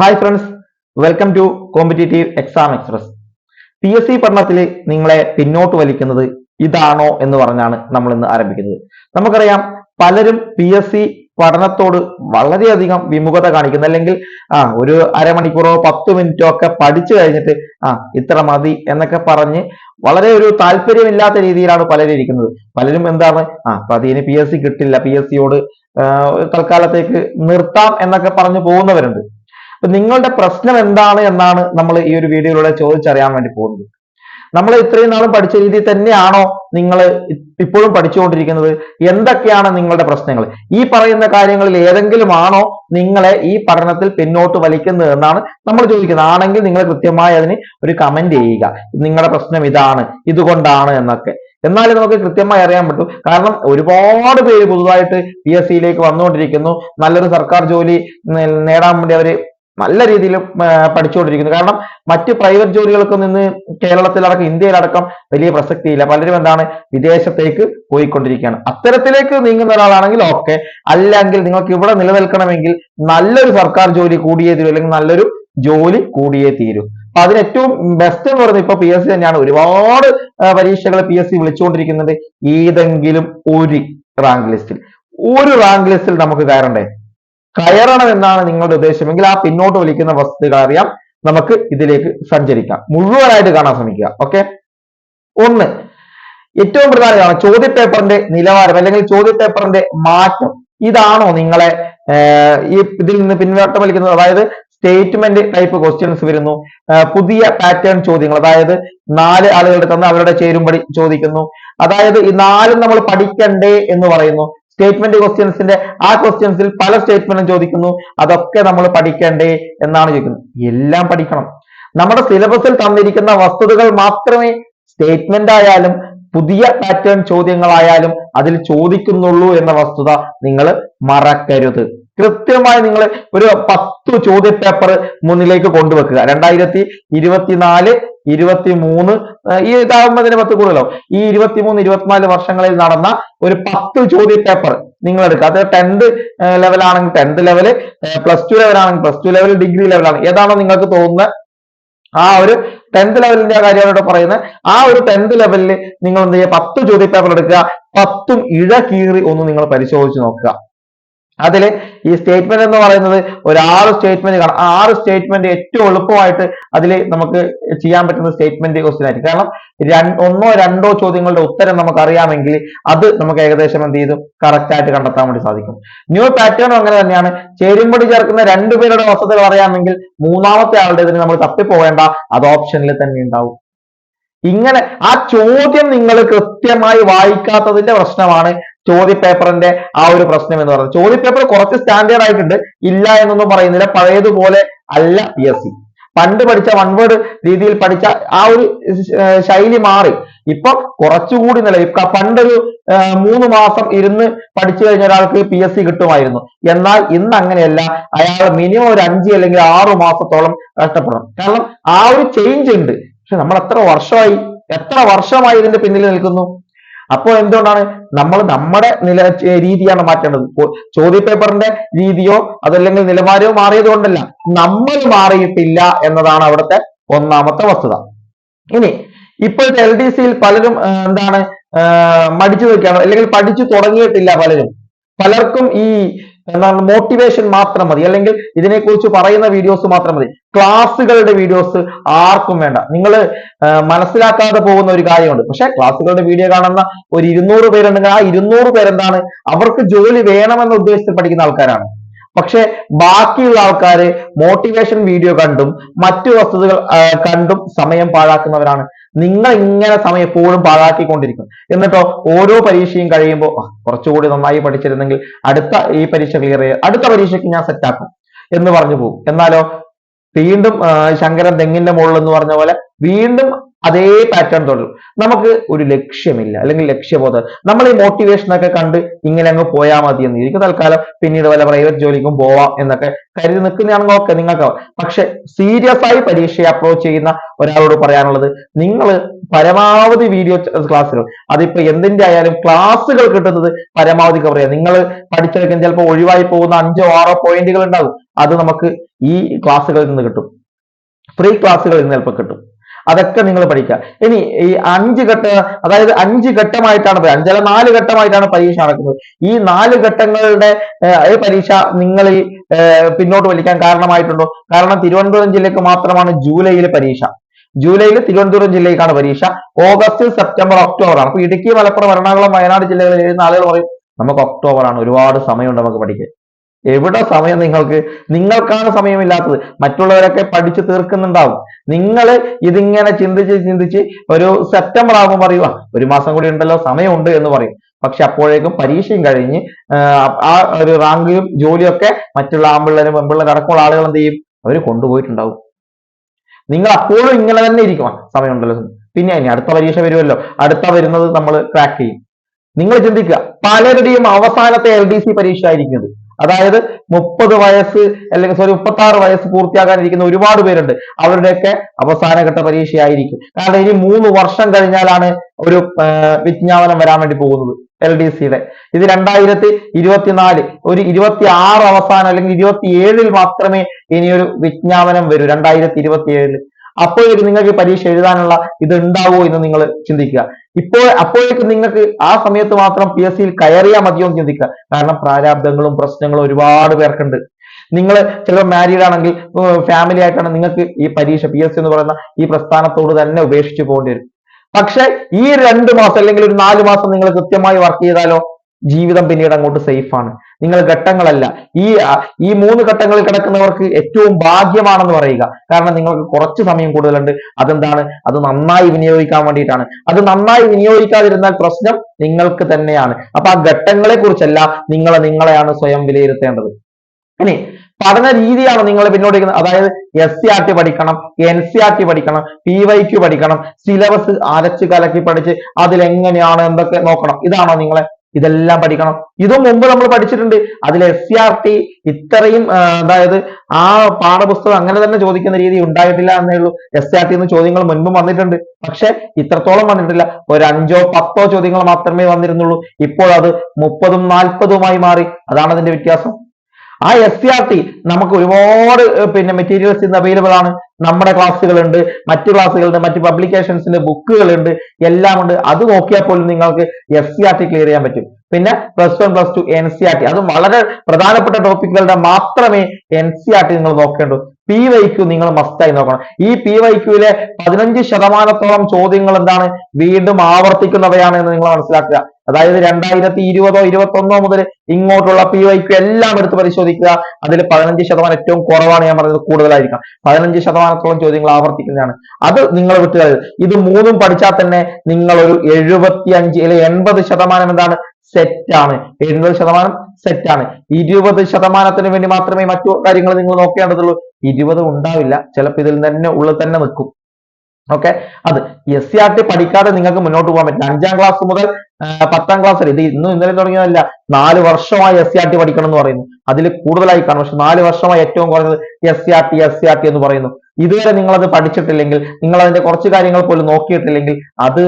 Hi friends welcome to competitive exam express P S C പഠനത്തിൽ നിങ്ങളെ പിന്നോട്ട് വലിക്കുന്നത് ഇതാണോ എന്ന് പറഞ്ഞാണ് നമ്മൾ ഇന്ന് ആരംഭിക്കുന്നത്. നമുക്കറിയാം പലരും പി എസ് സി പഠനത്തോട് വളരെയധികം വിമുഖത കാണിക്കുന്നു. അല്ലെങ്കിൽ ആ ഒരു അരമണിക്കൂറോ പത്ത് മിനിറ്റോ ഒക്കെ പഠിച്ചു കഴിഞ്ഞിട്ട് ആ ഇത്ര മതി എന്നൊക്കെ പറഞ്ഞ് വളരെ ഒരു താല്പര്യമില്ലാത്ത രീതിയിലാണ് പലരും ഇരിക്കുന്നത്. പലരും എന്താണ് ആ പതിന് പി എസ് സി കിട്ടില്ല. പി എസ് സിയോട് തൽക്കാലത്തേക്ക് നിർത്താം എന്നൊക്കെ പറഞ്ഞു പോകുന്നവരുണ്ട്. നിങ്ങളുടെ പ്രശ്നം എന്താണ് എന്നാണ് നമ്മൾ ഈ ഒരു വീഡിയോയിലൂടെ ചോദിച്ചറിയാൻ വേണ്ടി പോകുന്നത്. നമ്മൾ ഇത്രയും നാളും പഠിച്ച രീതിയിൽ തന്നെയാണോ നിങ്ങൾ ഇപ്പോഴും പഠിച്ചുകൊണ്ടിരിക്കുന്നത്? എന്തൊക്കെയാണ് നിങ്ങളുടെ പ്രശ്നങ്ങൾ ഈ പറയുന്ന കാര്യങ്ങളിൽ ഏതെങ്കിലും ആണോ നിങ്ങളെ ഈ പഠനത്തിൽ പിന്നോട്ട് വലിക്കുന്നത് എന്നാണ് നമ്മൾ ചോദിക്കുന്നത്. ആണെങ്കിൽ നിങ്ങൾ കൃത്യമായി അതിന് ഒരു കമന്റ് ചെയ്യുക. നിങ്ങളുടെ പ്രശ്നം ഇതാണ് ഇതുകൊണ്ടാണ് എന്നൊക്കെ. എന്നാലും നമുക്ക് കൃത്യമായി അറിയാൻ പറ്റും. കാരണം ഒരുപാട് പേര് പുതുതായിട്ട് പി എസ് സിയിലേക്ക് വന്നുകൊണ്ടിരിക്കുന്നു. നല്ലൊരു സർക്കാർ ജോലി നേടാൻ വേണ്ടി അവർ നല്ല രീതിയിൽ പഠിച്ചുകൊണ്ടിരിക്കുന്നു. കാരണം മറ്റ് പ്രൈവറ്റ് ജോലികൾക്ക് നിന്ന് കേരളത്തിലടക്കം ഇന്ത്യയിലടക്കം വലിയ പ്രസക്തിയില്ല. പലരും എന്താണ് വിദേശത്തേക്ക് പോയിക്കൊണ്ടിരിക്കുകയാണ്. അത്തരത്തിലേക്ക് നീങ്ങുന്ന ഒരാളാണെങ്കിൽ ഓക്കെ അല്ലെങ്കിൽ നിങ്ങൾക്ക് ഇവിടെ നിലനിൽക്കണമെങ്കിൽ നല്ലൊരു സർക്കാർ ജോലി കൂടിയേ തീരൂ അല്ലെങ്കിൽ നല്ലൊരു ജോലി കൂടിയേ തീരൂ. അപ്പൊ അതിന് ഏറ്റവും ബെസ്റ്റ് എന്ന് പറയുന്നത് ഇപ്പൊ പി എസ് സി തന്നെയാണ്. ഒരുപാട് പരീക്ഷകളെ പി എസ് സി വിളിച്ചുകൊണ്ടിരിക്കുന്നത് ഏതെങ്കിലും ഒരു റാങ്ക് ലിസ്റ്റിൽ ഒരു റാങ്ക് ലിസ്റ്റിൽ നമുക്ക് കയറണ്ടേ? കയറണം എന്നാണ് നിങ്ങളുടെ ഉദ്ദേശമെങ്കിൽ ആ പിന്നോട്ട് വലിക്കുന്ന വസ്തുക്കൾ അറിയാം. നമുക്ക് ഇതിലേക്ക് സഞ്ചരിക്കാം. മുഴുവനായിട്ട് കാണാൻ ശ്രമിക്കുക. ഓക്കെ ഒന്ന് ഏറ്റവും പ്രധാനമാണ് ചോദ്യ പേപ്പറിന്റെ നിലവാരം അല്ലെങ്കിൽ ചോദ്യ പേപ്പറിന്റെ മാറ്റം. ഇതാണോ നിങ്ങളെ ഈ ഇതിൽ നിന്ന് പിൻവാട്ടം വലിക്കുന്നത്? അതായത് സ്റ്റേറ്റ്മെന്റ് ടൈപ്പ് ക്വസ്റ്റ്യൻസ് വരുന്നു. പുതിയ പാറ്റേൺ ചോദ്യങ്ങൾ. അതായത് നാല് ആളുകളുടെ തന്ന് അവരുടെ ചേരുംപടി ചോദിക്കുന്നു. അതായത് ഈ നാലും നമ്മൾ പഠിക്കണ്ടേ എന്ന് പറയുന്നു. സ്റ്റേറ്റ്മെന്റ് ക്വസ്റ്റ്യൻസിന്റെ ആ ക്വസ്റ്റ്യൻസിൽ പല സ്റ്റേറ്റ്മെന്റും ചോദിക്കുന്നു. അതൊക്കെ നമ്മൾ പഠിക്കണ്ടേ എന്നാണ് ചോദിക്കുന്നത്. എല്ലാം പഠിക്കണം. നമ്മുടെ സിലബസിൽ തന്നിരിക്കുന്ന വസ്തുതകൾ മാത്രമേ സ്റ്റേറ്റ്മെന്റ് ആയാലും പുതിയ പാറ്റേൺ ചോദ്യങ്ങളായാലും അതിൽ ചോദിക്കുന്നുള്ളൂ എന്ന വസ്തുത നിങ്ങൾ മറക്കരുത്. കൃത്യമായി നിങ്ങൾ ഒരു പത്ത് ചോദ്യ പേപ്പർ മുന്നിലേക്ക് കൊണ്ടുവെക്കുക. രണ്ടായിരത്തി ഇരുപത്തിനാല് ഇരുപത്തി മൂന്ന് ഈ ഇതാകുമ്പോൾ തന്നെ പത്ത് കൂടുതലാവും. ഈ ഇരുപത്തിമൂന്ന് ഇരുപത്തിനാല് വർഷങ്ങളിൽ നടന്ന ഒരു പത്ത് ചോദ്യ പേപ്പർ നിങ്ങൾ എടുക്കുക അത് ടെൻത്ത് ലെവലാണെങ്കിൽ ടെൻത്ത് ലെവൽ പ്ലസ് ടു ലെവലാണെങ്കിൽ പ്ലസ് ടു ലെവൽ ഡിഗ്രി ലെവലാണ്. ഏതാണോ നിങ്ങൾക്ക് തോന്നുന്ന ആ ഒരു ടെൻത്ത് ലെവലിന്റെ കാര്യമാണ് ഇവിടെ പറയുന്നത്. ആ ഒരു ടെൻത്ത് ലെവലിൽ നിങ്ങൾ എന്ത് ചെയ്യുക? പത്ത് ചോദ്യ പേപ്പർ എടുക്കുക. പത്തും ഇഴ കീറി ഒന്ന് നിങ്ങൾ പരിശോധിച്ച് നോക്കുക. അതിൽ ഈ സ്റ്റേറ്റ്മെന്റ് എന്ന് പറയുന്നത് ഒരു ആറ് സ്റ്റേറ്റ്മെന്റ് കാണാം. ആ ആറ് സ്റ്റേറ്റ്മെന്റ് ഏറ്റവും എളുപ്പമായിട്ട് അതിൽ നമുക്ക് ചെയ്യാൻ പറ്റുന്ന സ്റ്റേറ്റ്മെന്റ് ക്വസ്റ്റ്യൻ ആയിരിക്കും. കാരണം ഒന്നോ രണ്ടോ ചോദ്യങ്ങളുടെ ഉത്തരം നമുക്ക് അറിയാമെങ്കിൽ അത് നമുക്ക് ഏകദേശം എന്ത് ചെയ്തു കറക്റ്റ് ആയിട്ട് കണ്ടെത്താൻ വേണ്ടി സാധിക്കും. ന്യൂ പാറ്റേണും അങ്ങനെ തന്നെയാണ്. ചേരുമ്പടി ചേർക്കുന്ന രണ്ടുപേരുടെ വസ്തുതകൾ അറിയാമെങ്കിൽ മൂന്നാമത്തെ ആളുടെ ഇതിന് നമ്മൾ തപ്പിപ്പോകേണ്ട അത് ഓപ്ഷനിൽ തന്നെ ഉണ്ടാവും. ഇങ്ങനെ ആ ചോദ്യം നിങ്ങൾ കൃത്യമായി വായിക്കാത്തതിന്റെ പ്രശ്നമാണ് ചോദ്യപേപ്പറിന്റെ ആ ഒരു പ്രശ്നം എന്ന് പറയുന്നത്. ചോദ്യപേപ്പർ കുറച്ച് സ്റ്റാൻഡേർഡ് ആയിട്ടുണ്ട്. ഇല്ല എന്നൊന്നും പറയുന്നില്ല. പഴയതുപോലെ അല്ല പി എസ് സി പണ്ട് പഠിച്ച വൺ വേർഡ് രീതിയിൽ പഠിച്ച ആ ഒരു ശൈലി മാറി. ഇപ്പൊ കുറച്ചുകൂടി നില ഇപ്പൊ പണ്ടൊരു മൂന്ന് മാസം ഇരുന്ന് പഠിച്ചു കഴിഞ്ഞ ഒരാൾക്ക് പി എസ് സി കിട്ടുമായിരുന്നു. എന്നാൽ ഇന്ന് അങ്ങനെയല്ല. അയാൾ മിനിമം ഒരു അഞ്ച് അല്ലെങ്കിൽ ആറു മാസത്തോളം കഷ്ടപ്പെടണം കാരണം ആ ഒരു ചേഞ്ച് ഉണ്ട്. പക്ഷെ നമ്മൾ എത്ര വർഷമായി എത്ര വർഷമായി ഇതിന്റെ പിന്നിൽ നിൽക്കുന്നു? അപ്പോൾ എന്തുകൊണ്ടാണ്? നമ്മൾ നമ്മുടെ നില രീതിയാണ് മാറ്റേണ്ടത്. ചോദ്യപേപ്പറിന്റെ രീതിയോ അതല്ലെങ്കിൽ നിലവാരമോ മാറിയത് കൊണ്ടല്ല നമ്മൾ മാറിയിട്ടില്ല എന്നതാണ് അവിടുത്തെ ഒന്നാമത്തെ വസ്തുത. ഇനി ഇപ്പോഴത്തെ എൽ ഡി സിയിൽ പലരും എന്താണ് മടിച്ചു നിൽക്കുകയാണ്. അല്ലെങ്കിൽ പഠിച്ചു തുടങ്ങിയിട്ടില്ല പലരും. പലർക്കും ഈ എന്താണ് മോട്ടിവേഷൻ മാത്രം മതി. അല്ലെങ്കിൽ ഇതിനെക്കുറിച്ച് പറയുന്ന വീഡിയോസ് മാത്രം മതി. ക്ലാസ്സുകളുടെ വീഡിയോസ് ആർക്കും വേണ്ട. നിങ്ങൾ മനസ്സിലാക്കാതെ പോകുന്ന ഒരു കാര്യമുണ്ട്. പക്ഷേ ക്ലാസ്സുകളുടെ വീഡിയോ കാണുന്ന ഒരു ഇരുന്നൂറ് പേരുണ്ടെങ്കിൽ ആ ഇരുന്നൂറ് പേരെന്താണ്? അവർക്ക് ജോലി വേണമെന്ന ഉദ്ദേശത്തിൽ പഠിക്കുന്ന ആൾക്കാരാണ്. പക്ഷെ ബാക്കിയുള്ള ആൾക്കാര് മോട്ടിവേഷൻ വീഡിയോ കണ്ടും മറ്റു വസ്തുതകൾ കണ്ടും സമയം പാഴാക്കുന്നവരാണ്. നിങ്ങൾ ഇങ്ങനെ സമയം എപ്പോഴും പാഴാക്കിക്കൊണ്ടിരിക്കും. എന്നിട്ടോ ഓരോ പരീക്ഷയും കഴിയുമ്പോൾ കുറച്ചുകൂടി നന്നായി പഠിച്ചിരുന്നെങ്കിൽ അടുത്ത ഈ പരീക്ഷ ക്ലിയർ ചെയ്യുക അടുത്ത പരീക്ഷയ്ക്ക് ഞാൻ സെറ്റാക്കും എന്ന് പറഞ്ഞു പോകും. എന്നാലോ വീണ്ടും ശങ്കരൻ തെങ്ങിന്റെ മുകളിൽ എന്ന് പറഞ്ഞ പോലെ വീണ്ടും അതേ പാറ്റേൺ തുടരും. നമുക്ക് ഒരു ലക്ഷ്യമില്ല അല്ലെങ്കിൽ ലക്ഷ്യബോധം. നമ്മൾ ഈ മോട്ടിവേഷൻ ഒക്കെ കണ്ട് ഇങ്ങനെ അങ്ങ് പോയാൽ മതി എന്ന് എനിക്ക് തൽക്കാലം പിന്നീട് വല്ല പ്രൈവറ്റ് ജോലിക്കും പോവാം എന്നൊക്കെ കരുതി നിൽക്കുന്നതാണെങ്കിൽ ഓക്കെ നിങ്ങൾക്ക് പക്ഷെ സീരിയസ് ആയി പരീക്ഷയെ അപ്രോച്ച് ചെയ്യുന്ന ഒരാളോട് പറയാനുള്ളത് നിങ്ങൾ പരമാവധി വീഡിയോ ക്ലാസ്സുകൾ അതിപ്പോ എന്തിന്റെ ആയാലും ക്ലാസ്സുകൾ കിട്ടുന്നത് പരമാവധി കവർ ചെയ്യാം നിങ്ങൾ പഠിച്ചെടുക്കാൻ ചിലപ്പോൾ ഒഴിവായി പോകുന്ന അഞ്ചോ ആറോ പോയിന്റുകൾ ഉണ്ടാകും. അത് നമുക്ക് ഈ ക്ലാസ്സുകളിൽ നിന്ന് കിട്ടും. ഫ്രീ ക്ലാസ്സുകളിൽ നിന്ന് ചിലപ്പോൾ കിട്ടും. അതൊക്കെ നിങ്ങൾ പഠിക്കുക. ഇനി ഈ അഞ്ച് ഘട്ട അതായത് അഞ്ച് ഘട്ടമായിട്ടാണ് അഞ്ചല്ല നാല് ഘട്ടമായിട്ടാണ് പരീക്ഷ നടക്കുന്നത്. ഈ നാല് ഘട്ടങ്ങളുടെ ഈ പരീക്ഷ നിങ്ങളിൽ പിന്നോട്ട് വലിക്കാൻ കാരണമായിട്ടുണ്ടോ? കാരണം തിരുവനന്തപുരം ജില്ലയ്ക്ക് മാത്രമാണ് ജൂലൈയിൽ പരീക്ഷ. ജൂലൈയിൽ തിരുവനന്തപുരം ജില്ലയ്ക്കാണ് പരീക്ഷ. ഓഗസ്റ്റ് സെപ്റ്റംബർ ഒക്ടോബർ ആണ്. അപ്പൊ ഇടുക്കി മലപ്പുറം എറണാകുളം വയനാട് ജില്ലകളിൽ എഴുതുന്ന ആളുകൾ പറയും നമുക്ക് ഒക്ടോബർ ആണ് ഒരുപാട് സമയമുണ്ട് നമുക്ക് പഠിക്കാൻ. എവിടെ സമയം നിങ്ങൾക്ക്? നിങ്ങൾക്കാണ് സമയമില്ലാത്തത്. മറ്റുള്ളവരൊക്കെ പഠിച്ചു തീർക്കുന്നുണ്ടാവും. നിങ്ങൾ ഇതിങ്ങനെ ചിന്തിച്ച് ചിന്തിച്ച് ഒരു സെപ്റ്റംബർ ആകുമ്പോൾ പറയുക ഒരു മാസം കൂടി ഉണ്ടല്ലോ സമയമുണ്ട് എന്ന് പറയും. പക്ഷെ അപ്പോഴേക്കും പരീക്ഷയും കഴിഞ്ഞ് ആ ഒരു റാങ്കും ജോലിയൊക്കെ മറ്റുള്ള ആമ്പിള്ളേരും പെമ്പിള്ളേരും അടക്കമുള്ള ആളുകൾ എന്ത് ചെയ്യും? അവർ കൊണ്ടുപോയിട്ടുണ്ടാവും. നിങ്ങൾ അപ്പോഴും ഇങ്ങനെ തന്നെ ഇരിക്കുവാ. "ആ, സമയമുണ്ടല്ലോ. പിന്നെ ഇനി അടുത്ത പരീക്ഷ വരുമല്ലോ. അടുത്ത വരുന്നത് നമ്മൾ ക്രാക്ക് ചെയ്യും. നിങ്ങൾ ചിന്തിക്കുക പലരുടെയും അവസാനത്തെ എൽ ഡി സി പരീക്ഷ ആയിരിക്കുന്നത് അതായത് മുപ്പത് വയസ്സ് അല്ലെങ്കിൽ സോറി മുപ്പത്തി ആറ് വയസ്സ് പൂർത്തിയാകാനിരിക്കുന്ന ഒരുപാട് പേരുണ്ട്. അവരുടെയൊക്കെ അവസാനഘട്ട പരീക്ഷയായിരിക്കും. കാരണം ഇനി മൂന്ന് വർഷം കഴിഞ്ഞാലാണ് ഒരു വിജ്ഞാപനം വരാൻ വേണ്ടി പോകുന്നത് എൽ ഡി സിയുടെ ഇത് രണ്ടായിരത്തി ഇരുപത്തിനാല് ഒരു ഇരുപത്തി ആറ് അവസാനം അല്ലെങ്കിൽ ഇരുപത്തി ഏഴിൽ മാത്രമേ ഇനിയൊരു വിജ്ഞാപനം വരൂ. രണ്ടായിരത്തി ഇരുപത്തി ഏഴിൽ അപ്പോഴേക്ക് നിങ്ങൾക്ക് പരീക്ഷ എഴുതാനുള്ള ഇത് ഉണ്ടാവോ എന്ന് നിങ്ങൾ ചിന്തിക്കുക. ഇപ്പോൾ അപ്പോഴേക്ക് നിങ്ങൾക്ക് ആ സമയത്ത് മാത്രം പി എസ് സിയിൽ കയറിയാൽ മതിയോ എന്ന് ചിന്തിക്കുക. കാരണം പ്രാരാബ്ദങ്ങളും പ്രശ്നങ്ങളും ഒരുപാട് പേർക്കുണ്ട്. നിങ്ങൾ ചിലപ്പോൾ മാരീഡ് ആണെങ്കിൽ ഫാമിലി ആയിട്ടാണ് നിങ്ങൾക്ക് ഈ പരീക്ഷ പി എസ് എന്ന് പറയുന്ന ഈ പ്രസ്ഥാനത്തോട് തന്നെ ഉപേക്ഷിച്ച് പോകേണ്ടി വരും. പക്ഷെ ഈ രണ്ട് മാസം അല്ലെങ്കിൽ ഒരു നാല് മാസം നിങ്ങൾ കൃത്യമായി വർക്ക് ചെയ്താലോ ജീവിതം പിന്നീട് അങ്ങോട്ട് സേഫ് ആണ്. നിങ്ങൾ ഘട്ടങ്ങളല്ല. ഈ ഈ മൂന്ന് ഘട്ടങ്ങളിൽ കിടക്കുന്നവർക്ക് ഏറ്റവും ഭാഗ്യമാണെന്ന് പറയുക. കാരണം നിങ്ങൾക്ക് കുറച്ച് സമയം കൂടുതലുണ്ട്. അതെന്താണ്? അത് നന്നായി വിനിയോഗിക്കാൻ വേണ്ടിയിട്ടാണ്. അത് നന്നായി വിനിയോഗിക്കാതിരുന്നാൽ പ്രശ്നം നിങ്ങൾക്ക് തന്നെയാണ്. അപ്പൊ ആ ഘട്ടങ്ങളെ കുറിച്ചല്ല നിങ്ങൾ നിങ്ങളെയാണ് സ്വയം വിലയിരുത്തേണ്ടത്. ഇനി പഠന രീതിയാണ് നിങ്ങൾ പിന്നോട്ട് അതായത് എസ് സി ആർ ടി പഠിക്കണം എൻ സി ആർ ടി പഠിക്കണം പി വൈ ക്യു പഠിക്കണം സിലബസ് അരച്ച് കലക്കി പഠിച്ച് അതിലെങ്ങനെയാണ് എന്തൊക്കെ നോക്കണം. ഇതാണോ നിങ്ങളെ ഇതെല്ലാം പഠിക്കണം. ഇതും മുമ്പ് നമ്മൾ പഠിച്ചിട്ടുണ്ട്. അതിൽ എസ് സി ആർ ടി ഇത്രയും അതായത് ആ പാഠപുസ്തകം അങ്ങനെ തന്നെ ചോദിക്കുന്ന രീതി ഉണ്ടായിട്ടില്ല എന്നേ ഉള്ളൂ. എസ് സി ആർ ടി ചോദ്യങ്ങൾ മുൻപും വന്നിട്ടുണ്ട്. പക്ഷെ ഇത്രത്തോളം വന്നിട്ടില്ല. ഒരു അഞ്ചോ പത്തോ ചോദ്യങ്ങൾ മാത്രമേ വന്നിരുന്നുള്ളൂ. ഇപ്പോൾ അത് മുപ്പതും നാൽപ്പതുമായി മാറി. അതാണ് അതിന്റെ വ്യത്യാസം. ആ എസ് സി ആർ ടി നമുക്ക് ഒരുപാട് പിന്നെ മെറ്റീരിയൽസ് ഇന്ന് അവൈലബിൾ ആണ്. നമ്മുടെ ക്ലാസ്സുകളുണ്ട് മറ്റ് ക്ലാസ്സുകളുണ്ട് മറ്റ് പബ്ലിക്കേഷൻസിന്റെ ബുക്കുകളുണ്ട് എല്ലാം ഉണ്ട് അത് നോക്കിയാൽ പോലും നിങ്ങൾക്ക് S C R T clear ചെയ്യാൻ പറ്റും. പിന്നെ plus one plus two N C R T അത് വളരെ പ്രധാനപ്പെട്ട ടോപ്പിക്കുകളുടെ മാത്രമേ എൻ സി ആർ ടി നിങ്ങൾ നോക്കേണ്ടൂ. പി വൈക്യു നിങ്ങൾ മസ്റ്റായി നോക്കണം. ഈ പി വൈക്യുവിലെ പതിനഞ്ച് ശതമാനത്തോളം ചോദ്യങ്ങൾ എന്താണ്? വീണ്ടും ആവർത്തിക്കുന്നവയാണ് എന്ന് നിങ്ങൾ മനസ്സിലാക്കുക. അതായത് രണ്ടായിരത്തി ഇരുപതോ ഇരുപത്തി ഒന്നോ മുതൽ ഇങ്ങോട്ടുള്ള പി വൈക്യു എല്ലാം എടുത്ത് പരിശോധിക്കുക. അതിൽ പതിനഞ്ച് ശതമാനം ഏറ്റവും കുറവാണ് ഞാൻ പറഞ്ഞത് കൂടുതലായിരിക്കാം. പതിനഞ്ച് ശതമാനത്തോളം ചോദ്യങ്ങൾ ആവർത്തിക്കുന്നതാണ്. അത് നിങ്ങൾ വിട്ടുകളയത് ഇത് മൂന്നും പഠിച്ചാൽ തന്നെ നിങ്ങൾ ഒരു എഴുപത്തി അഞ്ച് അല്ലെങ്കിൽ എൺപത് ശതമാനം എന്താണ്? സെറ്റാണ് എഴുപത് ശതമാനം സെറ്റാണ് ഇരുപത് ശതമാനത്തിന് വേണ്ടി മാത്രമേ മറ്റു കാര്യങ്ങൾ നിങ്ങൾ നോക്കേണ്ടതുള്ളൂ. ഇരുപത് ഉണ്ടാവില്ല. ചിലപ്പോൾ ഇതിൽ തന്നെ ഉള്ളിൽ തന്നെ നിൽക്കും. ഓക്കെ അത് എസ് സി ആർ ടി പഠിക്കാതെ നിങ്ങൾക്ക് മുന്നോട്ട് പോകാൻ പറ്റില്ല. അഞ്ചാം ക്ലാസ് മുതൽ പത്താം ക്ലാസ് വരെ. ഇത് ഇന്നും ഇന്നലെ തുടങ്ങിയതല്ല. നാല് വർഷമായി എസ് സി ആർ ടി പഠിക്കണം എന്ന് പറയുന്നു. അതിൽ കൂടുതലായി കാണും. പക്ഷെ നാല് വർഷമായി ഏറ്റവും കുറഞ്ഞത് S C R T S C R T എന്ന് പറയുന്നു. ഇതുവരെ നിങ്ങൾ അത് പഠിച്ചിട്ടില്ലെങ്കിൽ നിങ്ങൾ അതിന്റെ കുറച്ച് കാര്യങ്ങൾ പോലും നോക്കിയിട്ടില്ലെങ്കിൽ അത്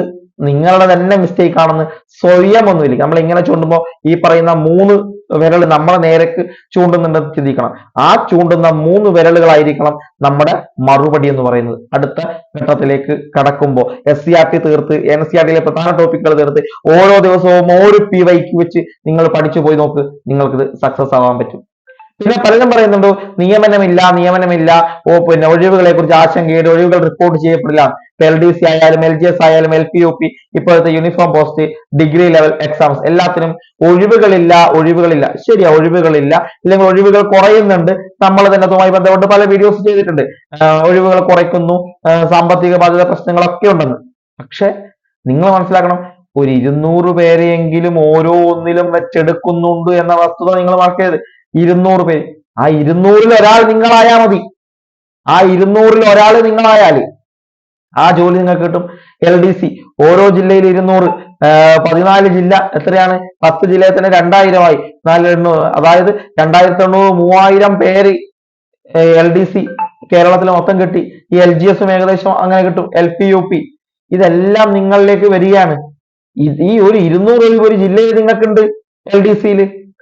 നിങ്ങളുടെ തന്നെ മിസ്റ്റേക്ക് ആണെന്ന് സ്വയം ഒന്നുമില്ല നമ്മൾ ഇങ്ങനെ ചൂണ്ടുമ്പോൾ ഈ പറയുന്ന മൂന്ന് വിരൽ നമ്മളെ നേരക്ക് ചൂണ്ടുന്നുണ്ടെന്ന് ചിന്തിക്കണം. ആ ചൂണ്ടുന്ന മൂന്ന് വിരലുകളായിരിക്കണം നമ്മുടെ മറുപടി എന്ന് പറയുന്നത്. അടുത്ത ഘട്ടത്തിലേക്ക് കടക്കുമ്പോൾ എസ് സി ആർ ടി തീർത്ത് എൻ സി ആർ ടിയിലെ പ്രധാന ടോപ്പിക്കുകൾ തീർത്ത് ഓരോ ദിവസവും ഓരോ പി വൈക്ക് വെച്ച് നിങ്ങൾ പഠിച്ചു പോയി നോക്ക് നിങ്ങൾക്ക് ഇത് സക്സസ് ആവാൻ പറ്റും. പിന്നെ പലരും പറയുന്നുണ്ട് നിയമനമില്ല നിയമനമില്ല. ഓ പിന്നെ ഒഴിവുകളെ കുറിച്ച് ആശങ്കയുടെ ഒഴിവുകൾ റിപ്പോർട്ട് ചെയ്യപ്പെടില്ല. എൽ ഡി സി ആയാലും എൽ ജി എസ് ആയാലും എൽ പി യു പി ഇപ്പോഴത്തെ uniform post degree level exams എല്ലാത്തിനും ഒഴിവുകളില്ല ഒഴിവുകളില്ല. ശരിയാ ഒഴിവുകളില്ല. അല്ലെങ്കിൽ ഒഴിവുകൾ കുറയുന്നുണ്ട്. നമ്മൾ തന്നെ അതുമായി ബന്ധപ്പെട്ട് പല വീഡിയോസ് ചെയ്തിട്ടുണ്ട്. ഒഴിവുകൾ കുറയ്ക്കുന്നു. സാമ്പത്തിക ബാധ്യത പ്രശ്നങ്ങളൊക്കെ ഉണ്ടെന്ന്. പക്ഷെ നിങ്ങൾ മനസ്സിലാക്കണം ഒരു ഇരുന്നൂറ് പേരെയെങ്കിലും ഓരോ ഒന്നിലും വെച്ചെടുക്കുന്നുണ്ട് എന്ന വസ്തുത നിങ്ങൾ മറക്കരുത്. ഇരുന്നൂറ് പേര് ആ ഇരുന്നൂറിൽ ഒരാൾ നിങ്ങളായാൽ മതി. ആ ഇരുന്നൂറിൽ ഒരാൾ നിങ്ങളായാൽ ആ ജോലി നിങ്ങൾക്ക് കിട്ടും. L D C. ഓരോ ജില്ലയിൽ ഇരുന്നൂറ്. പതിനാല് ജില്ല എത്രയാണ്? പത്ത് ജില്ലയിൽ തന്നെ രണ്ടായിരമായി. നാല് അതായത് രണ്ടായിരത്തി എണ്ണൂറ് മൂവായിരം പേര് എൽ ഡി സി കേരളത്തിൽ മൊത്തം കിട്ടി. ഈ എൽ ജി എസും ഏകദേശം അങ്ങനെ കിട്ടും. L P U P. ഇതെല്ലാം നിങ്ങളിലേക്ക് വരികയാണ്. ഈ ഒരു ഇരുന്നൂറ് രൂപ ഒരു ജില്ലയിൽ നിങ്ങൾക്കുണ്ട് എൽ ഡി സിയിൽ.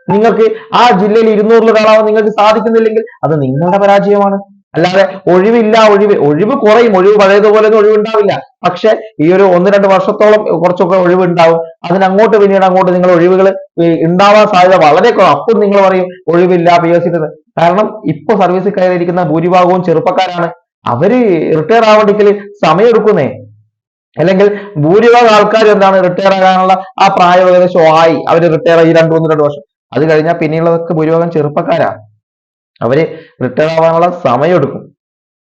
നിങ്ങൾക്ക് ആ ജില്ലയിൽ ഇരുന്നൂറിൽ കാണാൻ നിങ്ങൾക്ക് സാധിക്കുന്നില്ലെങ്കിൽ അത് നിങ്ങളുടെ പരാജയമാണ്. അല്ലാതെ ഒഴിവില്ല ഒഴിവ് ഒഴിവ് കുറയും. ഒഴിവ് പഴയതുപോലെ ഒന്നും ഒഴിവുണ്ടാവില്ല. പക്ഷെ ഈ ഒരു ഒന്ന് രണ്ട് വർഷത്തോളം കുറച്ചൊക്കെ ഒഴിവ് ഉണ്ടാവും അതിനങ്ങോട്ട് പിന്നീട് അങ്ങോട്ട് നിങ്ങൾ ഒഴിവുകൾ ഉണ്ടാവാൻ സാധ്യത വളരെ കുറവ്. അപ്പം നിങ്ങൾ പറയും ഒഴിവില്ല പി എസ് സിന്റെ കാരണം ഇപ്പൊ സർവീസിൽ കയറിയിരിക്കുന്ന ഭൂരിഭാഗവും ചെറുപ്പക്കാരാണ്. അവർ റിട്ടയർ ആവണ്ടെങ്കിൽ സമയമെടുക്കുന്നേ അല്ലെങ്കിൽ ഭൂരിഭാഗം ആൾക്കാർ എന്താണ് റിട്ടയർ ആകാനുള്ള ആ പ്രായം ഏകദേശം ആയി. അവർ റിട്ടയർ ആയി രണ്ടു മൂന്ന് രണ്ട് വർഷം. അത് കഴിഞ്ഞാൽ പിന്നെയുള്ളതൊക്കെ ഭൂരിഭാഗം ചെറുപ്പക്കാരാ. അവർ റിട്ടയർ ആവാനുള്ള സമയം എടുക്കും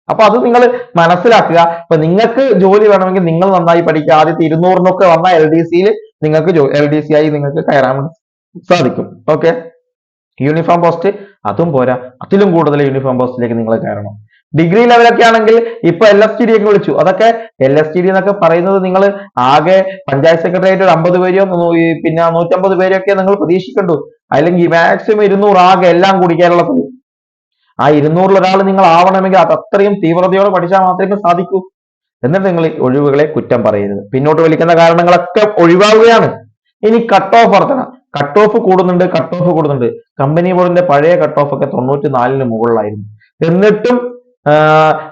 അപ്പൊ അത് നിങ്ങൾ മനസ്സിലാക്കുക. ഇപ്പൊ നിങ്ങൾക്ക് ജോലി വേണമെങ്കിൽ നിങ്ങൾ നന്നായി പഠിക്കുക. ആദ്യത്തെ ഇരുന്നൂറിനൊക്കെ വന്ന എൽ ഡി സിയിൽ നിങ്ങൾക്ക് എൽ ഡി സി ആയി നിങ്ങൾക്ക് കയറാൻ സാധിക്കും. ഓക്കെ യൂണിഫോം പോസ്റ്റ് അതും പോരാ. അതിലും കൂടുതൽ യൂണിഫോം പോസ്റ്റിലേക്ക് നിങ്ങൾ കയറണം. ഡിഗ്രി ലെവലൊക്കെ ആണെങ്കിൽ ഇപ്പൊ എൽ എസ് ടി ഡി ഒക്കെ വിളിച്ചു. അതൊക്കെ എൽ എസ് ടി ഡി എന്നൊക്കെ പറയുന്നത് നിങ്ങൾ ആകെ പഞ്ചായത്ത് സെക്രട്ടേറിയറ്റ് ഒരു അമ്പത് പേരെയോ പിന്നെ നൂറ്റമ്പത് പേരെയൊക്കെ നിങ്ങൾ പ്രതീക്ഷിക്കണ്ടു. അല്ലെങ്കിൽ മാക്സിമം ഇരുന്നൂറ് ആകെ എല്ലാം കൂടി കേരളത്തിൽ ആ ഇരുന്നൂറിൽ ഒരാൾ നിങ്ങൾ ആവണമെങ്കിൽ അത് അത്രയും തീവ്രതയോടെ പഠിച്ചാൽ മാത്രമേ സാധിക്കൂ. എന്നിട്ട് നിങ്ങൾ ഒഴിവുകളെ കുറ്റം പറയരുത്. പിന്നോട്ട് വലിക്കുന്ന കാരണങ്ങളൊക്കെ ഒഴിവാവുകയാണ്. ഇനി കട്ട് ഓഫ് നടത്തണം. കട്ട് ഓഫ് കൂടുന്നുണ്ട് കട്ട് ഓഫ് കൂടുന്നുണ്ട്. കമ്പനി ബോർഡിന്റെ പഴയ കട്ട് ഓഫ് ഒക്കെ തൊണ്ണൂറ്റി നാലിന് മുകളിലായിരുന്നു. എന്നിട്ടും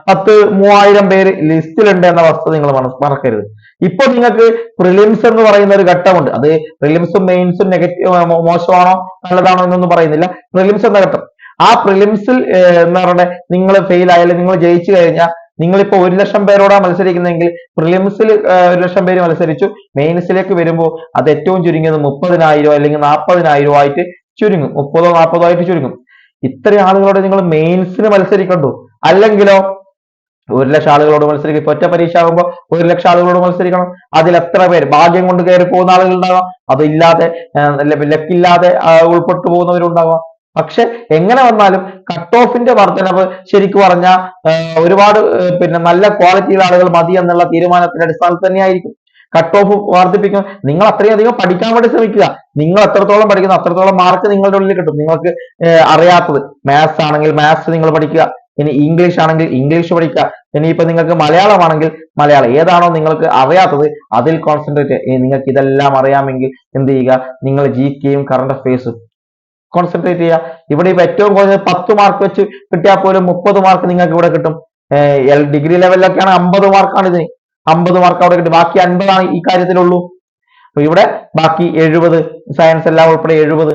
പത്ത് മൂവായിരം പേര് ലിസ്റ്റിലുണ്ട് എന്ന വസ്തുത നിങ്ങൾ മറക്കരുത്. ഇപ്പൊ നിങ്ങൾക്ക് പ്രിലിംസ് എന്ന് പറയുന്ന ഒരു ഘട്ടമുണ്ട്. അത് പ്രിലിംസും മെയിൻസും നെഗറ്റീവ് മോശമാണോ നല്ലതാണോ എന്നൊന്നും പറയുന്നില്ല. പ്രിലിംസ് എന്ന ഘട്ടം. ആ പ്രിലിംസിൽ എന്താ പറയുക നിങ്ങൾ ഫെയിൽ ആയാലും നിങ്ങൾ ജയിച്ചു കഴിഞ്ഞാൽ നിങ്ങളിപ്പോ ഒരു ലക്ഷം പേരോടാ മത്സരിക്കുന്നതെങ്കിൽ പ്രിലിംസിൽ ഒരു ലക്ഷം പേര് മത്സരിച്ചു. മെയിൻസിലേക്ക് വരുമ്പോൾ അത് ഏറ്റവും ചുരുങ്ങിയത് മുപ്പതിനായിരം അല്ലെങ്കിൽ നാൽപ്പതിനായിരം ആയിട്ട് ചുരുങ്ങും. മുപ്പതോ നാൽപ്പതോ ആയിട്ട് ചുരുങ്ങും. ഇത്രയും ആളുകളോട് നിങ്ങൾ മെയിൻസിന് മത്സരിക്കണ്ടു? അല്ലെങ്കിലോ ഒരു ലക്ഷം ആളുകളോട് മത്സരിക്കും. ഇപ്പൊ ഒറ്റ പരീക്ഷ ആകുമ്പോൾ ഒരു ലക്ഷം ആളുകളോട് മത്സരിക്കണം. അതിൽ എത്ര പേര്? ഭാഗ്യം കൊണ്ട് കയറി പോകുന്ന ആളുകൾ ഉണ്ടാകാം അതില്ലാതെ ലക്കില്ലാതെ ഉൾപ്പെട്ടു പോകുന്നവരുണ്ടാവാം. പക്ഷെ എങ്ങനെ വന്നാലും കട്ട് ഓഫിന്റെ വർധനവ് ശരിക്കും പറഞ്ഞാൽ ഒരുപാട് പിന്നെ നല്ല ക്വാളിറ്റിയുള്ള ആളുകൾ മതി എന്നുള്ള തീരുമാനത്തിന്റെ അടിസ്ഥാനത്തിൽ തന്നെയായിരിക്കും. കട്ട് ഓഫ് വർദ്ധിപ്പിക്കും നിങ്ങൾ അത്രയും അധികം പഠിക്കാൻ വേണ്ടി ശ്രമിക്കുക. നിങ്ങൾ എത്രത്തോളം പഠിക്കുന്നു അത്രത്തോളം മാർക്ക് നിങ്ങളുടെ ഉള്ളിൽ കിട്ടും. നിങ്ങൾക്ക് അറിയാത്തത്. മാത്സ് ആണെങ്കിൽ മാത്സ് നിങ്ങൾ പഠിക്കുക. ഇനി ഇംഗ്ലീഷ് ആണെങ്കിൽ ഇംഗ്ലീഷ് പഠിക്കുക. ഇനിയിപ്പോ നിങ്ങൾക്ക് മലയാളമാണെങ്കിൽ മലയാളം. ഏതാണോ നിങ്ങൾക്ക് അറിയാത്തത് അതിൽ കോൺസെൻട്രേറ്റ് നിങ്ങൾക്ക് ഇതെല്ലാം അറിയാമെങ്കിൽ എന്ത് ചെയ്യുക? നിങ്ങൾ ജി കെയും കറണ്ട് അഫയേഴ്സും കോൺസെൻട്രേറ്റ് ചെയ്യുക. ഇവിടെ ഇപ്പൊ ഏറ്റവും കുറഞ്ഞത് പത്ത് മാർക്ക് വെച്ച് കിട്ടിയാൽ പോലും മുപ്പത് മാർക്ക് നിങ്ങൾക്ക് ഇവിടെ കിട്ടും. ഡിഗ്രി ലെവലിലൊക്കെയാണ് അമ്പത് മാർക്കാണ് ഇതിന്. അമ്പത് മാർക്ക് അവിടെ കിട്ടും. ബാക്കി അൻപതാണ് ഈ കാര്യത്തിലുള്ളൂ. അപ്പൊ ഇവിടെ ബാക്കി എഴുപത് സയൻസ് എല്ലാം ഉൾപ്പെടെ എഴുപത്.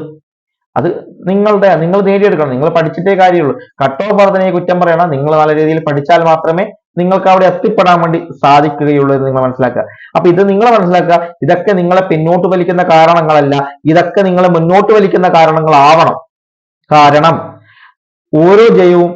അത് നിങ്ങളുടെ നിങ്ങൾ നേടിയെടുക്കണം. നിങ്ങൾ പഠിച്ചിട്ടേ കാര്യമുള്ളൂ. കട്ട് ഓഫ് വർധനയെ കുറ്റം പറയണം. നിങ്ങൾ നല്ല രീതിയിൽ പഠിച്ചാൽ മാത്രമേ നിങ്ങൾക്ക് അവിടെ എത്തിപ്പെടാൻ വേണ്ടി സാധിക്കുകയുള്ളൂ എന്ന് നിങ്ങൾ മനസ്സിലാക്കുക. അപ്പൊ ഇത് നിങ്ങൾ മനസ്സിലാക്കുക. ഇതൊക്കെ നിങ്ങളെ പിന്നോട്ട് വലിക്കുന്ന കാരണങ്ങളല്ല. ഇതൊക്കെ നിങ്ങളെ മുന്നോട്ട് വലിക്കുന്ന കാരണങ്ങളാവണം. കാരണം ഓരോ ജയവും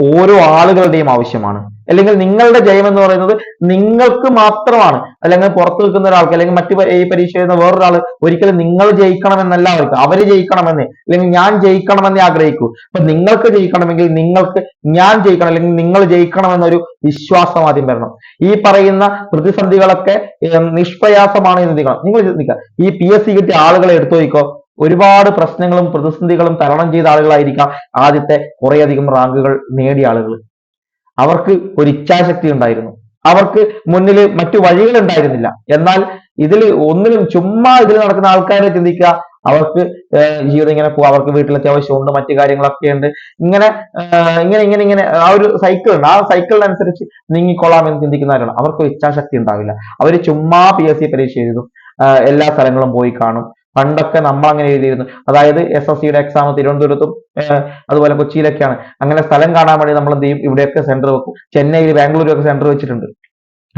ഓരോ ആളുകളുടെയും ആവശ്യമാണ്. അല്ലെങ്കിൽ നിങ്ങളുടെ ജയം എന്ന് പറയുന്നത് നിങ്ങൾക്ക് മാത്രമാണ്. അല്ലെങ്കിൽ പുറത്ത് നിൽക്കുന്ന ഒരാൾക്ക് അല്ലെങ്കിൽ മറ്റു ഈ പരീക്ഷ എഴുതുന്ന വേറൊരാൾ ഒരിക്കലും നിങ്ങൾ ജയിക്കണമെന്നല്ല അവർക്ക്. അവർ ജയിക്കണമെന്ന്. അല്ലെങ്കിൽ ഞാൻ ജയിക്കണമെന്ന് ആഗ്രഹിക്കൂ. അപ്പൊ നിങ്ങൾക്ക് ജയിക്കണമെങ്കിൽ നിങ്ങൾക്ക് ഞാൻ ജയിക്കണം. അല്ലെങ്കിൽ നിങ്ങൾ ജയിക്കണമെന്നൊരു വിശ്വാസം ആദ്യം വരണം. ഈ പറയുന്ന പ്രതിസന്ധികളൊക്കെ നിഷ്പ്രയാസമാണ് എന്ന് ചിന്തിക്കണം. നിങ്ങൾ ചിന്തിക്കുക. ഈ പി എസ് സി കിട്ടിയ ആളുകളെ എടുത്തു നോക്കിക്കോ. ഒരുപാട് പ്രശ്നങ്ങളും പ്രതിസന്ധികളും തരണം ചെയ്ത ആളുകളായിരിക്കാം ആദ്യത്തെ കുറേയധികം റാങ്കുകൾ നേടിയ ആളുകൾ. അവർക്ക് ഒരു ഇച്ഛാശക്തി ഉണ്ടായിരുന്നു. അവർക്ക് മുന്നിൽ മറ്റു വഴികൾ ഉണ്ടായിരുന്നില്ല. എന്നാൽ ഇതിൽ ഒന്നിലും ചുമ്മാ ഇതിൽ നടക്കുന്ന ആൾക്കാരെ ചിന്തിക്കുക അവർക്ക് ജീവിതം ഇങ്ങനെ പോവാ അവർക്ക് വീട്ടിൽ അത്യാവശ്യമുണ്ട് മറ്റു കാര്യങ്ങളൊക്കെ ഉണ്ട്. ഇങ്ങനെ ഇങ്ങനെ ഇങ്ങനെ ഇങ്ങനെ ആ ഒരു സൈക്കിൾ ഉണ്ട്. ആ സൈക്കിളിനനുസരിച്ച് നീങ്ങിക്കൊള്ളാം എന്ന് ചിന്തിക്കുന്നവരാണ് അവർക്ക് ഇച്ഛാശക്തി ഉണ്ടാവില്ല. അവർ ചുമ്മാ പി എസ് സി പരീക്ഷ എഴുതും. എല്ലാ സ്ഥലങ്ങളും പോയി കാണും. പണ്ടൊക്കെ നമ്മൾ അങ്ങനെ എഴുതിയിരുന്നു. അതായത് എസ് എസ് സിയുടെ എക്സാം തിരുവനന്തപുരത്തും അതുപോലെ കൊച്ചിയിലൊക്കെയാണ്. അങ്ങനെ സ്ഥലം കാണാൻ വേണ്ടി നമ്മൾ എന്ത് ചെയ്യും? ഇവിടെയൊക്കെ സെന്റർ വെക്കും. ചെന്നൈയിൽ ബാംഗ്ലൂരൊക്കെ സെന്റർ വെച്ചിട്ടുണ്ട്.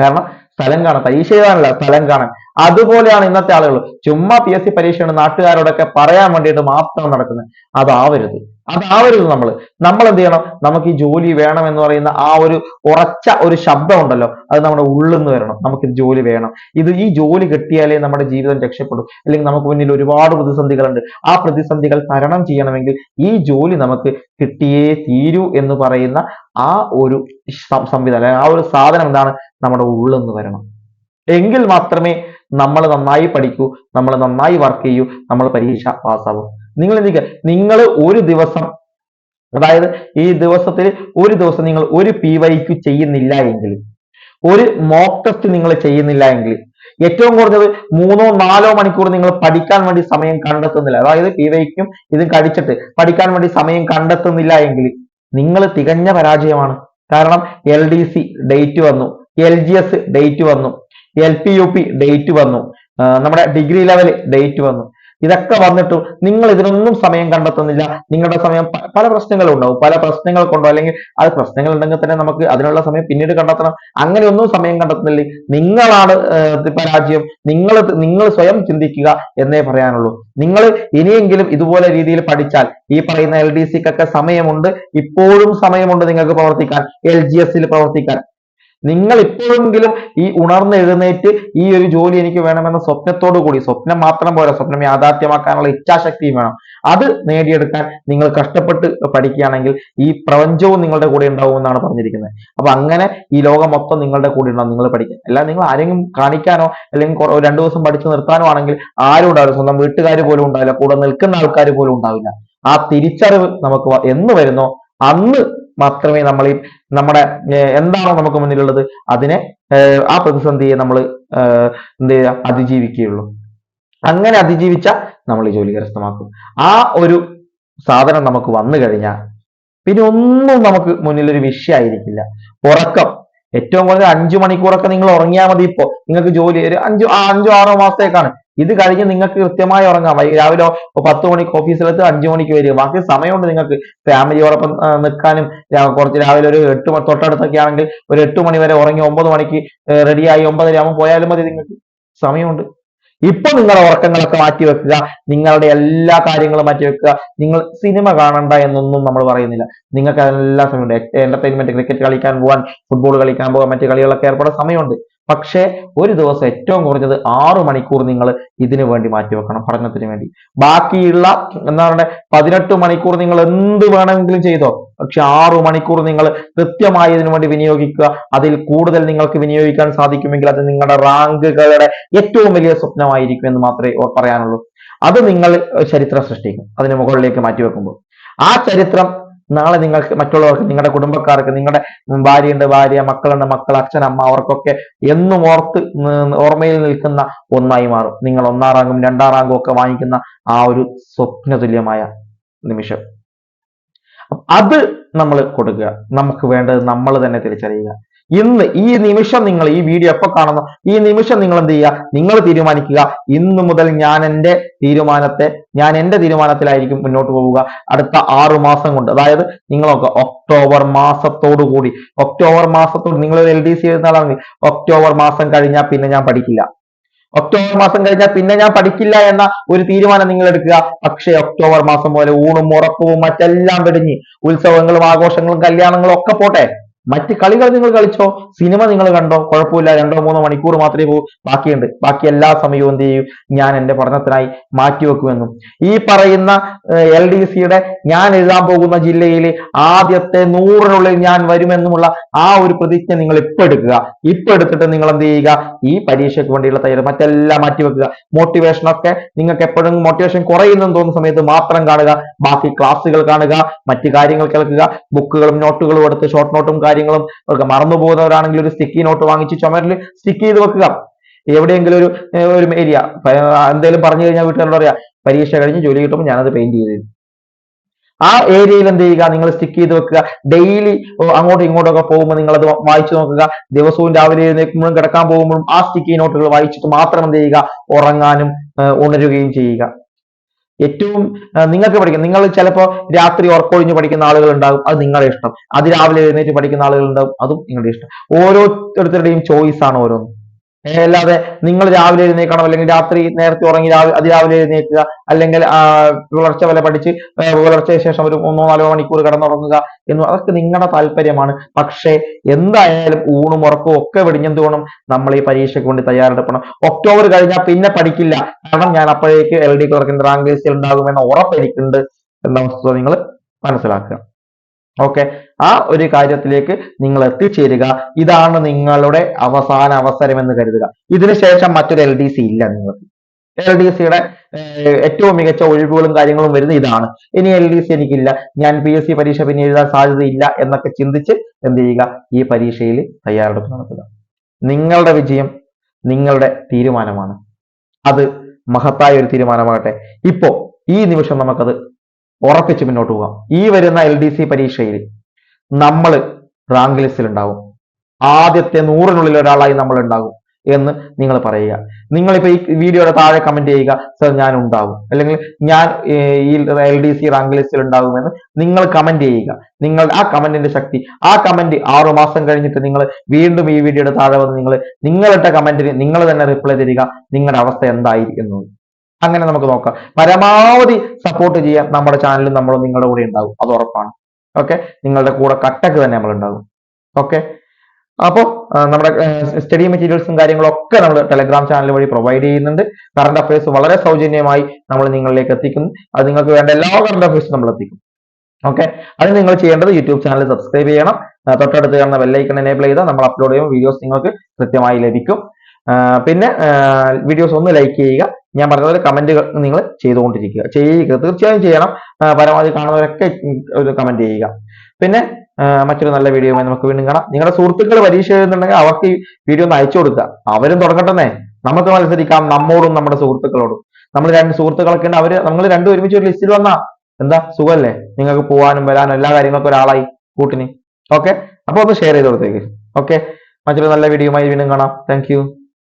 കാരണം സ്ഥലം കാണാൻ പരീക്ഷ എഴുതാനല്ല സ്ഥലം കാണാൻ. അതുപോലെയാണ് ഇന്നത്തെ ആളുകൾ. ചുമ്മാ പി എസ് സി പരീക്ഷയാണ് നാട്ടുകാരോടൊക്കെ പറയാൻ വേണ്ടിയിട്ട് മാത്രം നടക്കുന്നത്. അതാവരുത് അതാവരുത് നമ്മൾ നമ്മൾ എന്ത് ചെയ്യണം? നമുക്ക് ഈ ജോലി വേണം എന്ന് പറയുന്ന ആ ഒരു ഉറച്ച ഒരു ശബ്ദം ഉണ്ടല്ലോ അത് നമ്മുടെ ഉള്ളിൽ നിന്ന് വരണം. നമുക്ക് ഇത് ജോലി വേണം. ഇത് ഈ ജോലി കിട്ടിയാലേ നമ്മുടെ ജീവിതം രക്ഷപ്പെടും. അല്ലെങ്കിൽ നമുക്ക് മുന്നിൽ ഒരുപാട് പ്രതിസന്ധികളുണ്ട്. ആ പ്രതിസന്ധികൾ തരണം ചെയ്യണമെങ്കിൽ ഈ ജോലി നമുക്ക് കിട്ടിയേ തീരൂ എന്ന് പറയുന്ന ആ ഒരു സംവിധാനം ആ ഒരു സാധനം എന്താണ്? നമ്മുടെ ഉള്ളിൽ നിന്ന് വരണം. എങ്കിൽ മാത്രമേ നമ്മൾ നന്നായി പഠിക്കൂ നമ്മൾ നന്നായി വർക്ക് ചെയ്യൂ നമ്മൾ പരീക്ഷ പാസ്സാവൂ. നിങ്ങൾ എന്തിക്കുക നിങ്ങൾ ഒരു ദിവസം അതായത് ഈ ദിവസത്തിൽ ഒരു ദിവസം നിങ്ങൾ ഒരു പി വൈക്ക് ചെയ്യുന്നില്ല എങ്കിൽ ഒരു മോക്ക് ടെസ്റ്റ് നിങ്ങൾ ചെയ്യുന്നില്ല എങ്കിൽ ഏറ്റവും കുറഞ്ഞത് മൂന്നോ നാലോ മണിക്കൂർ നിങ്ങൾ പഠിക്കാൻ വേണ്ടി സമയം കണ്ടെത്തുന്നില്ല. അതായത് പി വൈക്കും ഇതും കഴിച്ചിട്ട് പഠിക്കാൻ വേണ്ടി സമയം കണ്ടെത്തുന്നില്ല എങ്കിൽ നിങ്ങൾ തികഞ്ഞ പരാജയമാണ്. കാരണം എൽ ഡി സി ഡേറ്റ് വന്നു. എൽ ജി എസ് ഡേറ്റ് വന്നു. L P U P date വന്നു. നമ്മുടെ ഡിഗ്രി ലെവൽ ഡേറ്റ് വന്നു. ഇതൊക്കെ വന്നിട്ടും നിങ്ങൾ ഇതിനൊന്നും സമയം കണ്ടെത്തുന്നില്ല. നിങ്ങളുടെ സമയം പല പ്രശ്നങ്ങളും ഉണ്ടാവും. പല പ്രശ്നങ്ങൾ കൊണ്ടോ അല്ലെങ്കിൽ അത് പ്രശ്നങ്ങൾ ഉണ്ടെങ്കിൽ തന്നെ നമുക്ക് അതിനുള്ള സമയം പിന്നീട് കണ്ടെത്തണം. അങ്ങനെയൊന്നും സമയം കണ്ടെത്തുന്നില്ല. നിങ്ങളാണ് പരാജയം. നിങ്ങൾ നിങ്ങൾ സ്വയം ചിന്തിക്കുക എന്നേ പറയാനുള്ളൂ. നിങ്ങൾ ഇനിയെങ്കിലും ഇതുപോലെ രീതിയിൽ പഠിച്ചാൽ ഈ പറയുന്ന എൽ ഡി സിക്കൊക്കെ സമയമുണ്ട്. ഇപ്പോഴും സമയമുണ്ട് നിങ്ങൾക്ക് പ്രവർത്തിക്കാൻ. എൽ ജി എസിൽ പ്രവർത്തിക്കാൻ. നിങ്ങൾ ഇപ്പോഴെങ്കിലും ഈ ഉണർന്ന് എഴുന്നേറ്റ് ഈ ഒരു ജോലി എനിക്ക് വേണമെന്ന സ്വപ്നത്തോടു കൂടി സ്വപ്നം മാത്രം പോരാ സ്വപ്നം യാഥാർത്ഥ്യമാക്കാനുള്ള ഇച്ഛാശക്തിയും വേണം. അത് നേടിയെടുക്കാൻ നിങ്ങൾ കഷ്ടപ്പെട്ട് പഠിക്കുകയാണെങ്കിൽ ഈ പ്രപഞ്ചവും നിങ്ങളുടെ കൂടെ ഉണ്ടാവുമെന്നാണ് പറഞ്ഞിരിക്കുന്നത്. അപ്പൊ അങ്ങനെ ഈ ലോകം മൊത്തം നിങ്ങളുടെ കൂടെ ഉണ്ടാവും നിങ്ങൾ പഠിക്കാൻ. അല്ല നിങ്ങൾ ആരെങ്കിലും കാണിക്കാനോ അല്ലെങ്കിൽ രണ്ടു ദിവസം പഠിച്ചു നിർത്താനോ ആണെങ്കിൽ ആരും ഉണ്ടാവില്ല. സ്വന്തം വീട്ടുകാർ പോലും ഉണ്ടാവില്ല. കൂടെ നിൽക്കുന്ന ആൾക്കാർ പോലും ഉണ്ടാവില്ല. ആ തിരിച്ചറിവ് നമുക്ക് എന്ന് വരുന്നോ? അന്ന് മാത്രമേ നമ്മൾ ഈ നമ്മുടെ എന്താണോ നമുക്ക് മുന്നിലുള്ളത് അതിനെ ആ പ്രതിസന്ധിയെ നമ്മൾ എന്ത് ചെയ്യുക അതിജീവിക്കുകയുള്ളൂ. അങ്ങനെ അതിജീവിച്ച നമ്മൾ ഈ ജോലി കരസ്ഥമാക്കും. ആ ഒരു സാധനം നമുക്ക് വന്നു കഴിഞ്ഞാൽ പിന്നെ ഒന്നും നമുക്ക് മുന്നിലൊരു വിഷയമായിരിക്കില്ല. ഉറക്കം. ഏറ്റവും കുറഞ്ഞ അഞ്ചു മണിക്കൂറൊക്കെ നിങ്ങൾ ഉറങ്ങിയാൽ മതി ഇപ്പോൾ നിങ്ങൾക്ക് ജോലി ഒരു അഞ്ചു അഞ്ചോ ആറോ മാസത്തേക്കാണ്. ഇത് കഴിഞ്ഞ് നിങ്ങൾക്ക് കൃത്യമായി ഉറങ്ങാം. രാവിലെ പത്ത് മണിക്ക് ഓഫീസിലെത്ത് അഞ്ചു മണിക്ക് വരിക. ബാക്കി സമയമുണ്ട് നിങ്ങൾക്ക് ഫാമിലിയോടൊപ്പം നിൽക്കാനും. കുറച്ച് രാവിലെ ഒരു എട്ട് തൊട്ടടുത്തൊക്കെ ആണെങ്കിൽ ഒരു എട്ട് മണി വരെ ഉറങ്ങി ഒമ്പത് മണിക്ക് റെഡിയായി ഒമ്പതര ആകുമ്പോൾ പോയാലും മതി നിങ്ങൾക്ക്. സമയമുണ്ട്. ഇപ്പൊ നിങ്ങളുടെ ഉറക്കങ്ങളൊക്കെ മാറ്റി വെക്കുക നിങ്ങളുടെ എല്ലാ കാര്യങ്ങളും മാറ്റി വെക്കുക. നിങ്ങൾ സിനിമ കാണണ്ട എന്നൊന്നും നമ്മൾ പറയുന്നില്ല. നിങ്ങൾക്ക് എല്ലാ സമയമുണ്ട്. എന്റർടൈൻമെന്റ് ക്രിക്കറ്റ് കളിക്കാൻ പോകാൻ ഫുട്ബോൾ കളിക്കാൻ പോകാൻ മറ്റു കളികളൊക്കെ ഏർപ്പെടാൻ സമയമുണ്ട്. പക്ഷേ ഒരു ദിവസം ഏറ്റവും കുറഞ്ഞത് ആറു മണിക്കൂർ നിങ്ങൾ ഇതിനു വേണ്ടി മാറ്റി വെക്കണം പഠനത്തിന് വേണ്ടി. ബാക്കിയുള്ള എന്താ പറയുക പതിനെട്ട് മണിക്കൂർ നിങ്ങൾ എന്ത് വേണമെങ്കിലും ചെയ്തോ പക്ഷെ ആറു മണിക്കൂർ നിങ്ങൾ കൃത്യമായി ഇതിനു വേണ്ടി വിനിയോഗിക്കുക. അതിൽ കൂടുതൽ നിങ്ങൾക്ക് വിനിയോഗിക്കാൻ സാധിക്കുമെങ്കിൽ അത് നിങ്ങളുടെ റാങ്കുകളുടെ ഏറ്റവും വലിയ സ്വപ്നമായിരിക്കും എന്ന് മാത്രമേ പറയാനുള്ളൂ. അത് നിങ്ങൾ ചരിത്രം സൃഷ്ടിക്കും അതിന് മുകളിലേക്ക് മാറ്റി വെക്കുമ്പോൾ. ആ ചരിത്രം നാളെ നിങ്ങൾക്ക് മറ്റുള്ളവർക്ക് നിങ്ങളുടെ കുടുംബക്കാർക്ക് നിങ്ങളുടെ ഭാര്യയുണ്ട് ഭാര്യ മക്കളുണ്ട് മക്കൾ അച്ഛൻ അമ്മ അവർക്കൊക്കെ എന്നും ഓർത്ത് ഓർമ്മയിൽ നിൽക്കുന്ന ഒന്നായി മാറും. നിങ്ങൾ ഒന്നാം റാങ്കും രണ്ടാം റാങ്കും ഒക്കെ വാങ്ങിക്കുന്ന ആ ഒരു സ്വപ്ന തുല്യമായ നിമിഷം. അത് നമ്മൾ കൊടുക്കുക. നമുക്ക് വേണ്ടത് നമ്മൾ തന്നെ തിരിച്ചറിയുക. ഇന്ന് ഈ നിമിഷം നിങ്ങൾ ഈ വീഡിയോ എപ്പോ കാണുന്നു? ഈ നിമിഷം നിങ്ങൾ എന്ത് ചെയ്യുക? നിങ്ങൾ തീരുമാനിക്കുക. ഇന്ന് മുതൽ ഞാൻ എന്റെ തീരുമാനത്തെ ഞാൻ എന്റെ തീരുമാനത്തിലായിരിക്കും മുന്നോട്ട് പോവുക. അടുത്ത ആറു മാസം കൊണ്ട്. അതായത് നിങ്ങളൊക്കെ ഒക്ടോബർ മാസത്തോടു കൂടി. ഒക്ടോബർ മാസത്തോട് നിങ്ങൾ എൽ ഡി സി എഴുതുന്ന ഒക്ടോബർ മാസം കഴിഞ്ഞാൽ പിന്നെ ഞാൻ പഠിക്കില്ല. ഒക്ടോബർ മാസം കഴിഞ്ഞാൽ പിന്നെ ഞാൻ പഠിക്കില്ല എന്ന ഒരു തീരുമാനം നിങ്ങൾ എടുക്കുക. പക്ഷേ ഒക്ടോബർ മാസം പോലെ ഊണും ഉറപ്പും മറ്റെല്ലാം വെടിഞ്ഞ് ഉത്സവങ്ങളും ആഘോഷങ്ങളും കല്യാണങ്ങളും ഒക്കെ പോട്ടെ. മറ്റ് കളികൾ നിങ്ങൾ കളിച്ചോ? സിനിമ നിങ്ങൾ കണ്ടോ? കുഴപ്പമില്ല. രണ്ടോ മൂന്നോ മണിക്കൂർ മാത്രമേ പോകൂ ബാക്കിയുണ്ട്. ബാക്കി എല്ലാ സമയവും എന്ത് ചെയ്യും? ഞാൻ എന്റെ പഠനത്തിനായി മാറ്റിവെക്കുമെന്നും. ഈ പറയുന്ന എൽ ഡി സിയുടെ ഞാൻ എഴുതാൻ പോകുന്ന ജില്ലയിൽ ആദ്യത്തെ നൂറിനുള്ളിൽ ഞാൻ വരുമെന്നുമുള്ള ആ ഒരു പ്രതിജ്ഞ നിങ്ങൾ ഇപ്പൊ എടുക്കുക. ഇപ്പൊ എടുത്തിട്ട് നിങ്ങൾ എന്ത് ചെയ്യുക? ഈ പരീക്ഷയ്ക്ക് വേണ്ടിയുള്ള തയ്യാറ് മറ്റെല്ലാം മാറ്റിവെക്കുക. മോട്ടിവേഷൻ ഒക്കെ നിങ്ങൾക്ക് എപ്പോഴും മോട്ടിവേഷൻ കുറയുന്നെന്ന് തോന്നുന്ന സമയത്ത് മാത്രം കാണുക. ബാക്കി ക്ലാസ്സുകൾ കാണുക. മറ്റു കാര്യങ്ങൾ കേൾക്കുക. ബുക്കുകളും നോട്ടുകളും എടുത്ത് ഷോർട്ട് നോട്ടും കാര്യങ്ങളും ഒക്കെ മറന്നു പോകുന്നവരാണെങ്കിൽ ഒരു സ്റ്റിക്കി നോട്ട് വാങ്ങിച്ച് ചുമരിൽ സ്റ്റിക്ക് ചെയ്ത് വെക്കുക. എവിടെയെങ്കിലും ഒരു ഒരു ഏരിയ എന്തെങ്കിലും പറഞ്ഞു കഴിഞ്ഞാൽ വീട്ടുകാരോട് പറയാ പരീക്ഷ കഴിഞ്ഞ് ജോലി കിട്ടുമ്പോൾ ഞാനത് പെയിന്റ് ചെയ്ത് തരും. ആ ഏരിയയിൽ എന്ത് ചെയ്യുക? നിങ്ങൾ സ്റ്റിക്ക് ചെയ്ത് വെക്കുക. ഡെയിലി അങ്ങോട്ടും ഇങ്ങോട്ടൊക്കെ പോകുമ്പോൾ നിങ്ങൾ അത് വായിച്ചു നോക്കുക. ദിവസവും രാവിലെ എഴുന്നേൽക്കുമ്പോഴും കിടക്കാൻ പോകുമ്പോഴും ആ സ്റ്റിക്കി നോട്ടുകൾ വായിച്ചിട്ട് മാത്രം എന്ത് ചെയ്യുക? ഉറങ്ങാനും ഉണരുകയും ചെയ്യുക. ഏറ്റവും നിങ്ങൾക്ക് പഠിക്കാം നിങ്ങൾ ചിലപ്പോൾ രാത്രി ഉറക്കൊഴിഞ്ഞ് പഠിക്കുന്ന ആളുകൾ ഉണ്ടാകും അത് നിങ്ങളുടെ ഇഷ്ടം. അത് രാവിലെ എഴുന്നേറ്റ് പഠിക്കുന്ന ആളുകൾ ഉണ്ടാകും അതും നിങ്ങളുടെ ഇഷ്ടം. ഓരോരുത്തരുടെയും ചോയ്സ് ആണ് ഓരോന്നും. അല്ലാതെ നിങ്ങൾ രാവിലെ എഴുന്നേക്കണം അല്ലെങ്കിൽ രാത്രി നേരത്തെ ഉറങ്ങി രാവിലെ അതിരാവിലെ എഴുന്നേൽക്കുക അല്ലെങ്കിൽ പുലർച്ചെ വരെ പഠിച്ച് പുലർച്ചയ്ക്ക് ശേഷം ഒരു മൂന്നോ നാലോ മണിക്കൂർ കിടന്നുറങ്ങുക എന്ന് അതൊക്കെ നിങ്ങളുടെ താല്പര്യമാണ്. പക്ഷേ എന്തായാലും ഊണും ഉറക്കവും ഒക്കെ വെടിഞ്ഞെന്ത് വേണം? നമ്മൾ ഈ പരീക്ഷയ്ക്ക് വേണ്ടി തയ്യാറെടുക്കണം. ഒക്ടോബർ കഴിഞ്ഞാൽ പിന്നെ പഠിക്കില്ല. കാരണം ഞാൻ അപ്പോഴേക്ക് എൽ ഡി ക്ലർക്കിന്റെ റാങ്ക് ലിസ്റ്റിൽ ഉണ്ടാകുമെന്ന ഉറപ്പ് എന്ന വസ്തുത നിങ്ങൾ മനസ്സിലാക്കുക. ഓക്കെ? ആ ഒരു കാര്യത്തിലേക്ക് നിങ്ങൾ എത്തിച്ചേരുക. ഇതാണ് നിങ്ങളുടെ അവസാന അവസരം എന്ന് കരുതുക ഇതിനുശേഷം മറ്റൊരു എൽ ഡി സി ഇല്ല നിങ്ങൾക്ക്. എൽ ഡി സിയുടെ ഏറ്റവും മികച്ച ഒഴിവുകളും കാര്യങ്ങളും വരുന്നത് ഇതാണ്. ഇനി എൽ ഡി സി എനിക്കില്ല. ഞാൻ പി എസ് സി പരീക്ഷ പിന്നെ എഴുതാൻ സാധ്യതയില്ല എന്നൊക്കെ ചിന്തിച്ച് എന്ത് ചെയ്യുക? ഈ പരീക്ഷയിൽ തയ്യാറെടുപ്പ് നടത്തുക. നിങ്ങളുടെ വിജയം നിങ്ങളുടെ തീരുമാനമാണ്. അത് മഹത്തായ ഒരു തീരുമാനമാകട്ടെ. ഇപ്പോ ഈ നിമിഷം നമുക്കത് ഉറപ്പിച്ച് മുന്നോട്ട് പോകാം. ഈ വരുന്ന എൽ ഡി സി പരീക്ഷയിൽ നമ്മൾ റാങ്ക് ലിസ്റ്റിൽ ഉണ്ടാവും. ആദ്യത്തെ നൂറിനുള്ളിൽ ഒരാളായി നമ്മൾ ഉണ്ടാകും എന്ന് നിങ്ങൾ പറയുക. നിങ്ങളിപ്പോ ഈ വീഡിയോയുടെ താഴെ കമന്റ് ചെയ്യുക സർ ഞാൻ ഉണ്ടാകും അല്ലെങ്കിൽ ഞാൻ ഈ എൽ ഡി സി റാങ്ക് ലിസ്റ്റിൽ ഉണ്ടാകുമെന്ന് നിങ്ങൾ കമന്റ് ചെയ്യുക. നിങ്ങൾ ആ കമന്റിന്റെ ശക്തി ആ കമന്റ് ആറു മാസം കഴിഞ്ഞിട്ട് നിങ്ങൾ വീണ്ടും ഈ വീഡിയോയുടെ താഴെ വന്ന് നിങ്ങൾ നിങ്ങളിട്ട കമന്റിന് നിങ്ങൾ തന്നെ റിപ്ലൈ തരിക നിങ്ങളുടെ അവസ്ഥ എന്തായിരിക്കുന്നു. അങ്ങനെ നമുക്ക് നോക്കാം. പരമാവധി സപ്പോർട്ട് ചെയ്യാൻ നമ്മുടെ ചാനലും നമ്മളും നിങ്ങളുടെ കൂടെ ഉണ്ടാവും. അത് ഉറപ്പാണ്. ഓക്കെ നിങ്ങളുടെ കൂടെ കട്ടക്ക് തന്നെ നമ്മൾ ഉണ്ടാകും ഓക്കെ അപ്പോൾ നമ്മുടെ സ്റ്റഡി മെറ്റീരിയൽസും കാര്യങ്ങളൊക്കെ നമ്മൾ ടെലഗ്രാം ചാനൽ വഴി പ്രൊവൈഡ് ചെയ്യുന്നുണ്ട്. കറണ്ട് അഫയേഴ്സ് വളരെ സൗജന്യമായി നമ്മൾ നിങ്ങളിലേക്ക് എത്തിക്കുന്നു അത് നിങ്ങൾക്ക് വേണ്ട എല്ലാ കറണ്ട് അഫയേഴ്സും നമ്മൾ എത്തിക്കും. ഓക്കെ അത് നിങ്ങൾ ചെയ്യേണ്ടത് യൂട്യൂബ് ചാനൽ സബ്സ്ക്രൈബ് ചെയ്യണം. തൊട്ടടുത്ത് കാണുന്ന ബെല്ലൈക്കൺ എനേബിൾ ചെയ്താൽ നമ്മൾ അപ്ലോഡ് ചെയ്യുമ്പോൾ വീഡിയോസ് നിങ്ങൾക്ക് കൃത്യമായി ലഭിക്കും. പിന്നെ വീഡിയോസ് ഒന്ന് ലൈക്ക് ചെയ്യുക. ഞാൻ പറഞ്ഞതുപോലെ കമന്റുകൾ നിങ്ങൾ ചെയ്തുകൊണ്ടിരിക്കുക. ചെയ്യുക. തീർച്ചയായും ചെയ്യണം. പരമാവധി കാണുന്നവരൊക്കെ ഒരു കമന്റ് ചെയ്യുക. പിന്നെ മറ്റൊരു നല്ല വീഡിയോയുമായി നമുക്ക് വീണ്ടും കാണാം. നിങ്ങളുടെ സുഹൃത്തുക്കൾ പരീക്ഷ എഴുതുന്നുണ്ടെങ്കിൽ അവർക്ക് ഈ വീഡിയോ ഒന്ന് അയച്ചു കൊടുക്കുക. അവരും തുടങ്ങട്ടെന്നേ. നമുക്ക് മത്സരിക്കാം നമ്മോടും നമ്മുടെ സുഹൃത്തുക്കളോടും. നമ്മൾ രണ്ട് സുഹൃത്തുക്കളൊക്കെ ഉണ്ട്. അവർ നമ്മൾ രണ്ടും ഒരുമിച്ച് ഒരു ലിസ്റ്റിൽ വന്നാ. എന്താ? സുഖമല്ലേ? നിങ്ങൾക്ക് പോകാനും വരാനും എല്ലാ കാര്യങ്ങൾക്കും ഒരാളായി കൂട്ടിന്. ഓക്കെ അപ്പോൾ ഒന്ന് ഷെയർ ചെയ്ത് കൊടുത്തേക്ക്. ഓക്കെ മറ്റൊരു നല്ല വീഡിയോയുമായി വീണ്ടും കാണാം. താങ്ക്